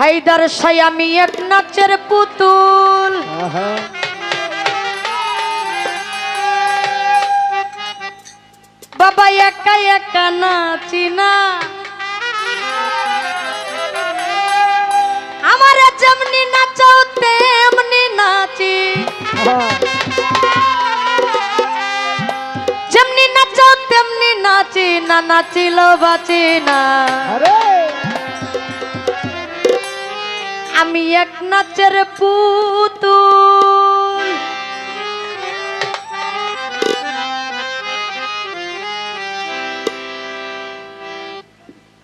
হাইদার সায়ামি এক নাচের পুতুল। বাবা একা একা নাচি না। আমার যেমনি নাচাও তেমনি নাচি। যেমনি নাচাও তেমনি নাচি না নাচিল বাঁচি না। আমি এক নাচের পুতুল।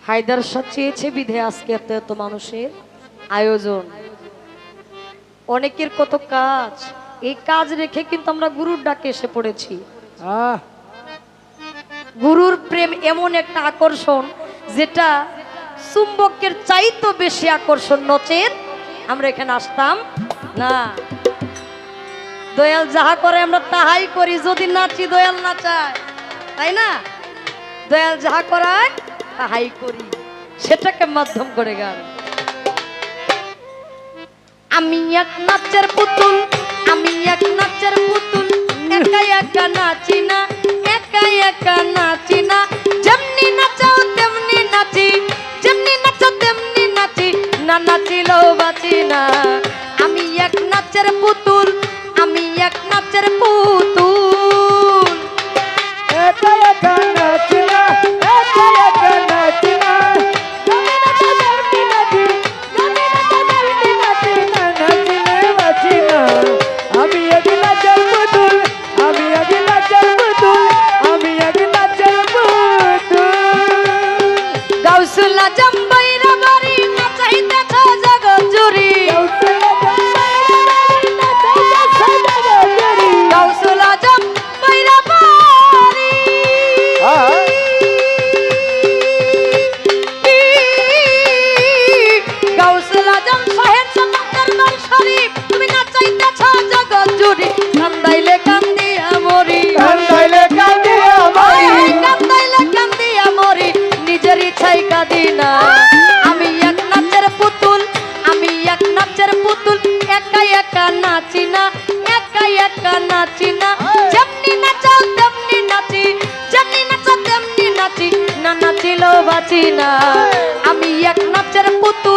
হায়দার সাচিয়েছে বিধে আজকে এত এত মানুষের আয়োজন। অনেকের কত কাজ এই কাজ রেখে কিন্তু আমরা গুরুর ডাকে এসে পড়েছি। গুরুর প্রেম এমন একটা আকর্ষণ যেটা চুম্বকের চাইতো বেশি আকর্ষণ নচের আমরা এখানে আসতাম। না। দয়াল যাহা করে আমরা তাহাই করি, যদি নাচি দয়াল নাচায়। তাই না? দয়াল যাহা করায়, তাহাই করি। সেটাকে মাধ্যম করে গান। আমি এক নাচের পুতুল 不独。না নাচিল বাঁচি না। আমি এক নাচের পুতু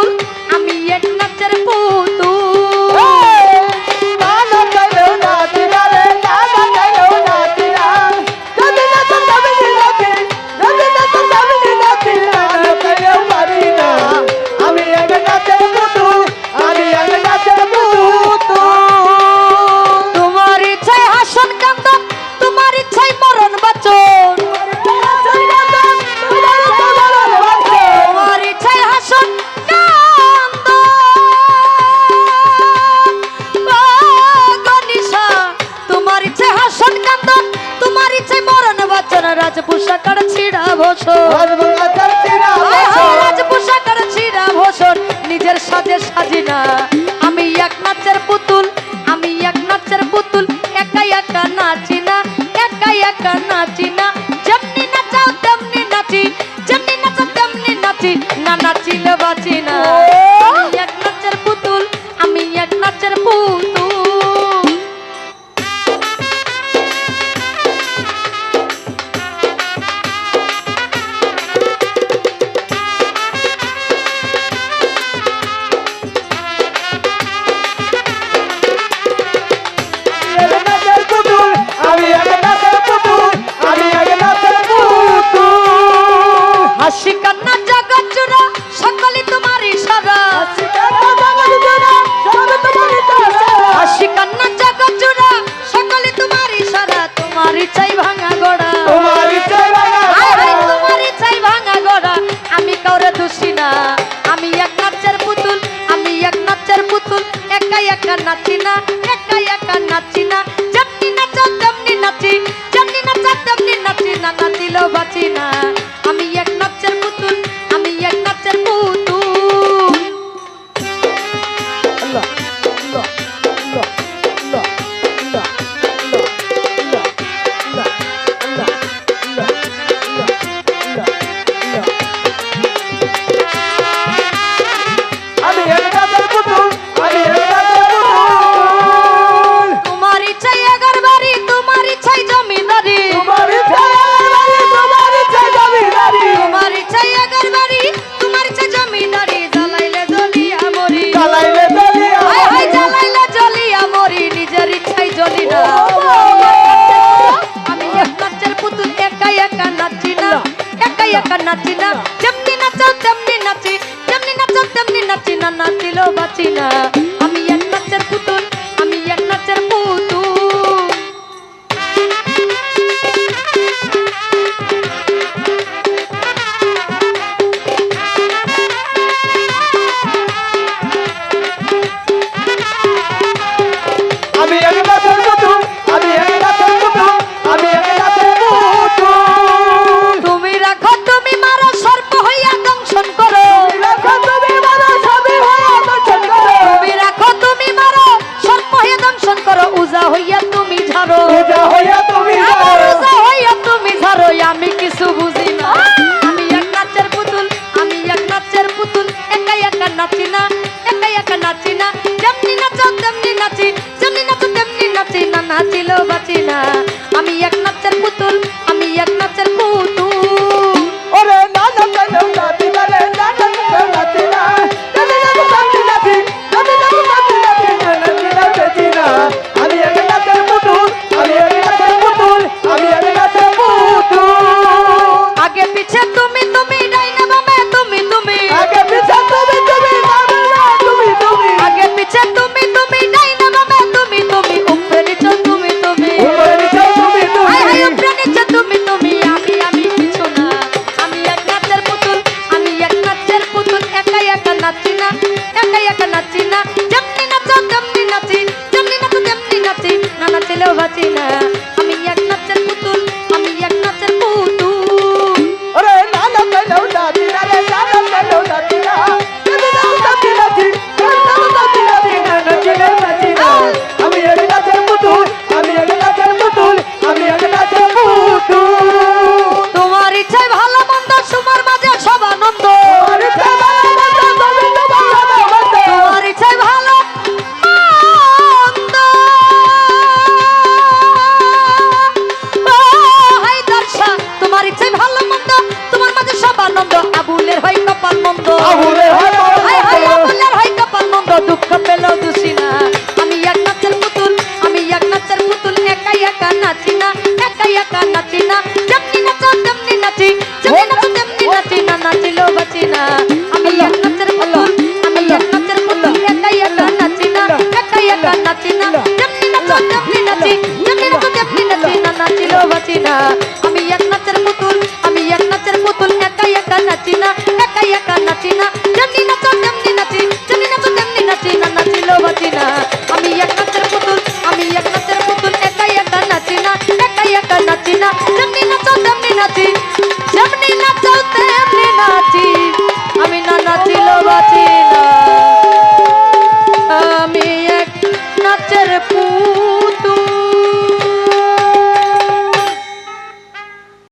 নিজের সাজে সাজি না আমি একমাত্র নাতি না একা নাচি না, একা একা নাচি না। যেমনি নাচাও, তেমনি নাচি, যেমনি নাচাও, তেমনি নাচি না, নাচিলেও বাঁচি না। নাচি না একা একা নাচি যেমনি নাচো তেমনি নাচি যেমনি নাচো তেমনি নাচি আমি না নাচিল বাঁচি না।